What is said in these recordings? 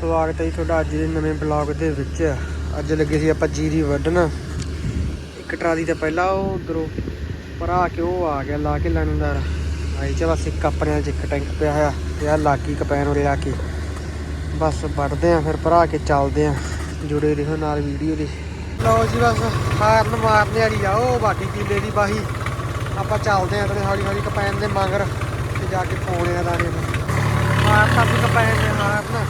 ਸਵਾਗਤ ਹੈ ਜੀ ਤੁਹਾਡਾ ਅੱਜ ਦੇ ਨਵੇਂ ਬਲੌਗ ਦੇ ਵਿੱਚ। ਅੱਜ ਲੱਗੇ ਸੀ ਆਪਾਂ ਜੀਰੀ ਵੱਢਣ। ਇੱਕ ਟਰਾਲੀ ਤਾਂ ਪਹਿਲਾਂ ਉਹ ਉਧਰੋਂ ਭਰਾ ਕੇ ਉਹ ਆ ਗਿਆ, ਲਾ ਕੇ ਲਾਣੇਦਾਰ। ਆਈ ਚ ਬਸ ਇੱਕ ਆਪਣੇ 'ਚ ਇੱਕ ਟੈਂਕ ਪਿਆ ਹੋਇਆ ਤੇ ਆ ਲਾਗੀ ਕਪੈਨ ਉਰੇ ਲਾ ਕੇ। ਬਸ ਵੱਢਦੇ ਆ, ਫਿਰ ਭਰਾ ਕੇ ਚੱਲਦੇ ਆ, ਜੁੜੇ ਰਹੋ ਨਾਲ ਵੀਡੀਓ ਦੇ। ਲਓ ਜੀ ਬਸ ਮਾਰਨ ਮਾਰਨੇ ਵਾਲੀ ਆ ਉਹ ਬਾਕੀ ਕਿੱਲੇ ਦੀ ਬਾਹੀ। ਆਪਾਂ ਚੱਲਦੇ ਆ ਤੇ ਹੌਲੀ ਹੌਲੀ ਕਪੈਨ ਦੇ ਮਗਰ ਤੇ ਜਾ ਕੇ ਪਾਉਣੇ ਆ ਦਾਣੇ ਨੂੰ। ਮਾਰਤਾ ਕਪੈਨ ਦੇ ਮਾਰਨਾ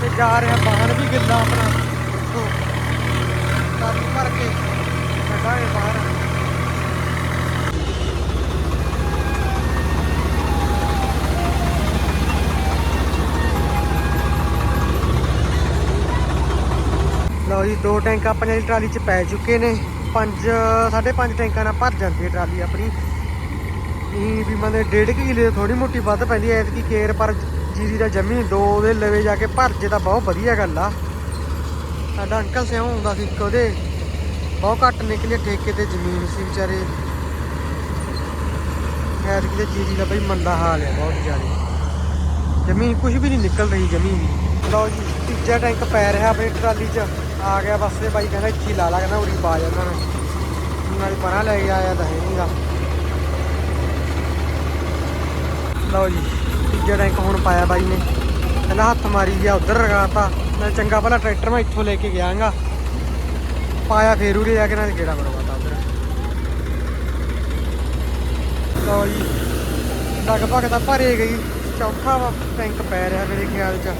ਤੇ ਜਾ ਰਿਹਾ ਬਾਹਰ ਵੀ ਗਿੱਲਾ ਆਪਣਾ। ਕਾਫੀ ਭਰ ਕੇ ਕੱਢਾ ਹੈ ਬਾਹਰ। ਲਓ ਜੀ, ਦੋ ਟੈਂਕ ਆਪਣੇ ਵਾਲੀ ਟਰਾਲੀ 'ਚ ਪੈ ਚੁੱਕੇ ਨੇ। ਪੰਜ, ਸਾਢੇ ਪੰਜ ਟੈਂਕਾਂ ਨਾਲ ਭਰ ਜਾਂਦੀ ਹੈ ਟਰਾਲੀ ਆਪਣੀ। ਇਹ ਵੀ ਮਨੇ ਡੇਢ ਕੁ ਕਿਲੇ ਥੋੜੀ ਮੋਟੀ ਵੱਧ ਪੈਂਦੀ ਐ ਐਤਕੀ ਕੇਰ ਪਰ ਜੀਰੀ ਦਾ ਜਮੀ, ਦੋ ਦੇ ਲਵੇ ਜਾ ਕੇ ਭਰ ਜੇ ਤਾਂ ਬਹੁਤ ਵਧੀਆ ਗੱਲ ਆ। ਸਾਡਾ ਅੰਕਲ ਸਿਉਂ ਹੁੰਦਾ ਸੀ ਇੱਕ ਉਹਦੇ। ਬਹੁਤ ਘੱਟ ਨਿਕਲੀ ਠੇਕੇ ਤੇ ਜ਼ਮੀਨ ਸੀ ਵਿਚਾਰੇ। ਐਤਕੀ ਤੇ ਜੀਰੀ ਦਾ ਬਈ ਮੰਦਾ ਹਾਲ ਹੈ ਬਹੁਤ ਜ਼ਿਆਦਾ। ਜ਼ਮੀਨ ਕੁਝ ਵੀ ਨਹੀਂ ਨਿਕਲ ਰਹੀ ਜਮੀਨ ਲਓ ਜੀ, ਤੀਜਾ ਟੈਂਕ ਪੈ ਰਿਹਾ ਆਪਣੀ ਟਰਾਲੀ 'ਚ। ਆ ਗਿਆ ਬਸ ਤੇ ਬਾਈ ਕਹਿੰਦਾ ਇੱਥੇ ਲਾ ਲਾ, ਕਹਿੰਦਾ ਉਰੀ ਪਾ ਜਾਂਦਾ ਨਾ। ਨਾਲੇ ਪਰਾਂ ਲੈ ਕੇ ਆਇਆ ਤਾਂ ਹੈ ਨਹੀਂਗਾ ਲਓ ਜੀ। ਤੀਜਾ ਟੈਂਕ ਹੁਣ ਪਾਇਆ ਬਾਈ ਨੇ। ਪਹਿਲਾਂ ਹੱਥ ਮਾਰੀ ਗਿਆ ਉਧਰ ਰਗਾਤਾ। ਮੈਂ ਚੰਗਾ ਭਲਾ ਟਰੈਕਟਰ ਮੈਂ ਇੱਥੋਂ ਲੈ ਕੇ ਗਿਆਗਾ ਪਾਇਆ ਫੇਰ ਉਰੇ ਜਾ ਕੇ ਨਾਲ ਗੇੜਾ ਮਰਵਾਤਾ ਉਧਰ। ਲਓ ਜੀ ਲਗਭਗ ਤਾਂ ਭਰੇ ਗਈ। ਚੌਥਾ ਵਾ ਟੈਂਕ ਪੈ ਰਿਹਾ ਮੇਰੇ ਖਿਆਲ ਚ।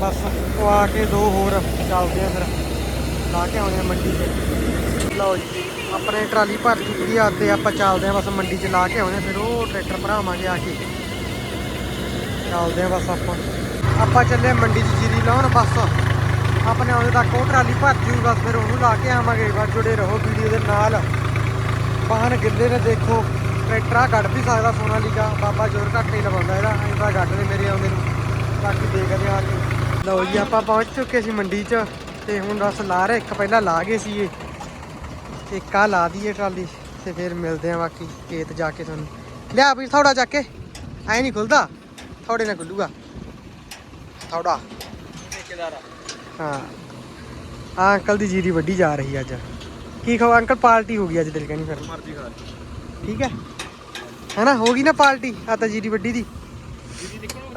ਬਸ ਪਵਾ ਕੇ ਦੋ ਹੋਰ ਚੱਲਦੇ ਆ ਫਿਰ। ਲਾ ਕੇ ਆਉਂਦੇ ਆ ਮੰਡੀ 'ਚ ਲਓ ਜੀ ਆਪਣੇ ਟਰਾਲੀ ਭਰ ਚੁੱਕੀ ਆ ਤੇ ਆਪਾਂ ਚੱਲਦੇ ਆ ਬਸ ਮੰਡੀ 'ਚ ਲਾ ਕੇ ਆਉਂਦੇ ਆ, ਫਿਰ ਉਹ ਟਰੈਕਟਰ ਭਰਾਵਾਂਗੇ ਆ ਕੇ। ਚੱਲਦੇ ਆ ਬਸ ਆਪਾਂ। ਆਪਾਂ ਚੱਲੇ ਮੰਡੀ 'ਚ ਜੀਰੀ ਲਾਉਣ ਬਸ। ਆਪਣੇ ਆਉਂਦੇ ਤੱਕ ਉਹ ਟਰਾਲੀ ਭਰ ਜੂ, ਬਸ ਫਿਰ ਉਹਨੂੰ ਲਾ ਕੇ ਆਵਾਂਗੇ। ਬਸ ਜੁੜੇ ਰਹੋ ਵੀਡੀਓ ਦੇ ਨਾਲ। ਬਾਹਨ ਗਿੱਲੇ ਨੇ ਦੇਖੋ, ਟਰੈਕਟਰ ਆ ਕੱਢ ਵੀ ਸਕਦਾ ਸੋਨਾਲੀਕਾ ਬਾਬਾ ਜੋਰ ਘੱਟ ਹੀ ਲਵਾਉਂਦਾ ਇਹਦਾ। ਐਂ ਤਾਂ ਕੱਢ ਦੇ ਮੇਰੇ ਆਉਂਦੇ ਨੂੰ। ਬਾਕੀ ਦੇਖਦੇ ਆ ਕੇ। ਲਓ ਜੀ, ਆਪਾਂ ਪਹੁੰਚ ਚੁੱਕੇ ਸੀ ਮੰਡੀ 'ਚ। ਤੇ ਹੁਣ ਬਸ ਲਾ ਰਹੇ। ਇੱਕ ਪਹਿਲਾਂ ਲਾ ਗਏ ਸੀ ਇਹ ਇੱਕ ਆ ਲਾ ਦਈਏ ਟਰਾਲੀ। ਤੇ ਫਿਰ ਮਿਲਦੇ ਆ ਬਾਕੀ ਖੇਤ ਜਾ ਕੇ ਤੁਹਾਨੂੰ। ਲਿਆ ਵੀ ਥੋੜਾ ਚੱਕ ਕੇ। ਐ ਨਹੀਂ ਖੁੱਲਦਾ। ਥੋੜੇ ਨਾਲ ਖੁੱਲੂਗਾ ਥੋੜਾ ਹਾਂ। ਆ ਅੰਕਲ ਦੀ ਜੀਰੀ ਵੱਡੀ ਜਾ ਰਹੀ ਅੱਜ। ਕੀ ਖਵਾ ਅੰਕਲ ਪਾਰਟੀ ਹੋ ਗਈ ਅੱਜ ਦਿਲ ਕਹਿੰਦੀ ਫਿਰ। ਮਰਜ਼ੀ ਖਾ ਠੀਕ ਹੈ? ਹੈਨਾ? ਹੋ ਗਈ ਨਾ ਪਾਰਟੀ ਆ ਤਾਂ ਜੀਰੀ ਵੱਡੀ ਦੀ।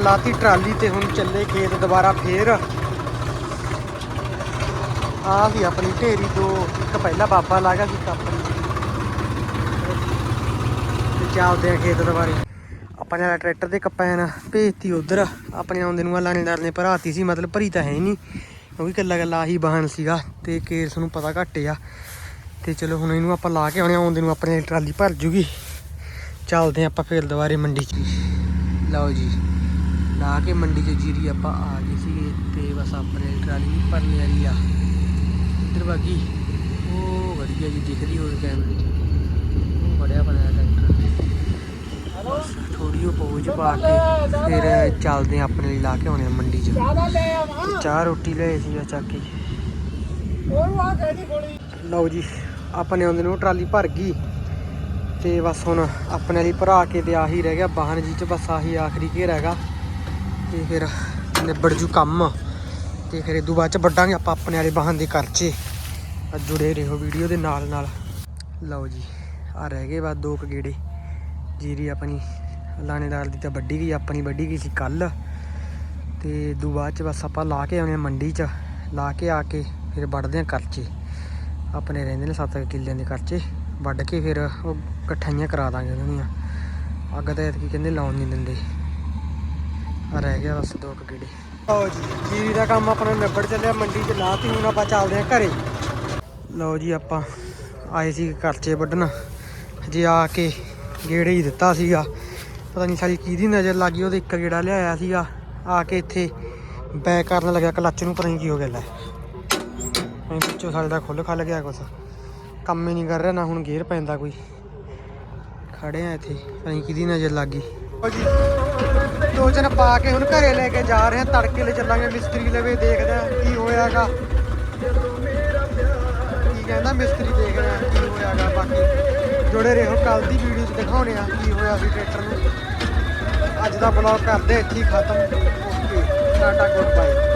ਲਾਤੀ ਟਰਾਲੀ ਤੇ ਹੁਣ ਚੱਲੇ ਖੇਤ ਦੁਬਾਰਾ ਫੇਰ। ਆ ਵੀ ਆਪਣੀ ਢੇਰੀ ਦੋ ਇੱਕ ਪਹਿਲਾਂ ਬਾਬਾ ਲਾਗਾ ਸੀ ਆਪਣੀ। ਤੇ ਚੱਲਦੇ ਆ ਖੇਤ ਦੁਬਾਰੇ। ਆਪਾਂ ਨੇ ਟਰੈਕਟਰ ਦੇ ਕਪੈਨ ਭੇਜਤੀ ਉਧਰ, ਆਪਣੇ ਆਉਂਦੇ ਨੂੰ ਲਾਣੇਦਾਰ ਨੇ ਭਰਾਤੀ ਸੀ, ਮਤਲਬ ਭਰੀ ਤਾਂ ਹੈ ਨਹੀਂ, ਕਿਉਂਕਿ ਕੱਲਾ ਕੱਲਾ ਆਹੀ ਵਾਹਨ ਸੀਗਾ ਤੇ ਕੇਸ ਨੂੰ ਪਤਾ ਘੱਟ ਆ। ਤੇ ਚਲੋ ਹੁਣ ਇਹਨੂੰ ਆਪਾਂ ਲਾ ਕੇ ਆਉਣੇ ਆਉਂਦੇ ਨੂੰ ਆਪਣੇ ਟਰਾਲੀ ਭਰ ਜੂਗੀ। ਚੱਲਦੇ ਹਾਂ ਆਪਾਂ ਫੇਰ ਦੁਬਾਰੇ ਮੰਡੀ 'ਚ। ਲਓ ਜੀ, ਲਾ ਕੇ ਮੰਡੀ 'ਚ ਜੀਰੀ ਆਪਾਂ ਆ ਗਏ ਸੀਗੇ ਤੇ ਬਸ ਆਪਣੇ ਟਰਾਲੀ ਭਰਨੇ ਵਾਲੀ ਆ। ਇੱਧਰ ਬਾਕੀ, ਉਹ ਵਧੀਆ ਜੀ ਦਿਖਦੀ ਹੋਵੇ ਕੈਮਰੇ 'ਚ। ਬੜਿਆ ਬਣਿਆ ਥੋੜੀ ਉਹ ਪੌਜ ਪਾ ਕੇ ਫਿਰ ਚੱਲਦੇ ਹਾਂ ਆਪਣੇ ਲਈ ਲਾ ਕੇ ਆਉਣੇ ਆ ਮੰਡੀ 'ਚ। ਚਾਹ ਰੋਟੀ ਲਏ ਸੀ ਆ ਚੱਕ ਕੇ। ਲਓ ਜੀ ਆਪਣੇ ਆਉਂਦੇ ਨੂੰ ਟਰਾਲੀ ਭਰ ਗਈ। ਤੇ ਬਸ ਹੁਣ ਆਪਣੇ ਲਈ ਭਰਾ ਕੇ ਤੇ ਆਹੀ ਰਹਿ ਗਿਆ ਵਾਹਨ ਜੀ ਚ ਬਸ ਆਹੀ ਆਖਰੀ ਘੇਰਾ ਹੈਗਾ। ਤੇ ਫਿਰ ਨਿਬੜ ਜੂ ਕੰਮ। ਤੇ ਫਿਰ ਇਦੋਂ ਬਾਅਦ ਚ ਵੱਡਾਂਗੇ ਆਪਾਂ ਆਪਣੇ ਵਾਲੇ ਵਾਹਨ ਦੇ ਖਰਚੇ ਆ ਜੁੜੇ ਰਹੋ ਵੀਡੀਓ ਦੇ ਨਾਲ ਨਾਲ ਲਓ ਜੀ ਆ ਰਹਿ ਗਏ ਬਸ ਦੋ ਕੁ ਗੇੜੇ। ਜੀਰੀ ਆਪਣੀ ਲਾਣੇਦਾਰ ਦੀ ਤਾਂ ਵੱਡੀ ਗਈ, ਆਪਣੀ ਵੱਡੀ ਗਈ ਸੀ ਕੱਲ। ਤੇ ਇਦੋਂ ਬਾਅਦ ਚ ਬਸ ਆਪਾਂ ਲਾ ਕੇ ਆਉਣੇ ਆ ਮੰਡੀ ਚ। ਲਾ ਕੇ ਆ ਕੇ ਫਿਰ ਵੱਢਦੇ ਆ ਕਰਚੇ। ਆਪਣੇ ਰਹਿੰਦੇ ਨੇ 7 ਕਿੱਲਿਆਂ ਦੇ ਕਰਚੇ। ਵੱਢ ਕੇ ਫਿਰ ਉਹ ਇਕੱਠਾਈਆਂ ਕਰਾ ਦਾਂਗੇ ਉਹਨਾਂ ਦੀਆਂ। ਅੱਗ ਤਾਂ ਕੀ ਕਹਿੰਦੇ ਲਾਉਣ ਨਹੀਂ ਦਿੰਦੇ। ਆ ਰਹਿ ਗਿਆ ਬਸ ਦੋ ਕੁ ਗੇੜੇ। ਲਓ ਜੀ, ਜੀਰੀ ਦਾ ਕੰਮ ਆਪਣਾ ਨਿਬੜ ਚੱਲਿਆ, ਮੰਡੀ 'ਚ ਲਾਤੀ ਹੁਣ ਆਪਾਂ ਚੱਲਦੇ ਆ ਘਰੇ। ਲਓ ਜੀ, ਆਪਾਂ ਆਏ ਸੀ ਕਰਚੇ ਵੱਢਣ। ਜੇ ਆ ਕੇ ਗੇੜੇ ਹੀ ਦਿੱਤਾ ਸੀਗਾ। ਪਤਾ ਨਹੀਂ ਸਾਰੀ ਕਿਹਦੀ ਨਜ਼ਰ ਲੱਗ ਗਈ, ਉਹਦੇ ਇੱਕ ਗੇੜਾ ਲਿਆਇਆ ਸੀਗਾ। ਆ ਕੇ ਇੱਥੇ ਬੈਕ ਕਰਨ ਲੱਗਿਆ ਕਲੱਚ ਨੂੰ, ਪਤਾ ਨਹੀਂ ਕੀ ਹੋ ਗਿਆ ਲੈ। ਐਂ ਪਿੱਛੋਂ ਸਾਡੇ ਦਾ ਖੁੱਲ ਖੱਲ ਗਿਆ ਕੁਛ। ਕੰਮ ਹੀ ਨਹੀਂ ਕਰ ਰਿਹਾ, ਨਾ ਹੁਣ ਗੇਅਰ ਪੈਂਦਾ ਕੋਈ। ਖੜੇ ਆ ਇੱਥੇ, ਪਤਾ ਨਹੀਂ ਕਿਹਦੀ ਨਜ਼ਰ ਲੱਗ ਗਈ। ਦੋ ਜਣ ਪਾ ਕੇ ਹੁਣ ਘਰੇ ਲੈ ਕੇ ਜਾ ਰਹੇ ਆ, ਤੜਕੇ ਲੈ ਚੱਲਾਂਗੇ, ਮਿਸਤਰੀ ਲਵੇ ਦੇਖਦੇ ਆ ਕੀ ਹੋਇਆਗਾ। ਕੀ ਕਹਿੰਦਾ ਮਿਸਤਰੀ ਦੇਖ। ਜੁੜੇ ਰਹੋ ਕੱਲ ਦੀ ਵੀਡੀਓ 'ਚ ਦਿਖਾਉਣੇ ਆ ਕੀ ਹੋਇਆ ਸੀ ਟਰੈਕਟਰ ਨੂੰ। ਅੱਜ ਦਾ ਬਲੌਗ ਕਰਦੇ ਇੱਥੇ ਹੀ ਖਤਮ। Okay Tata good bye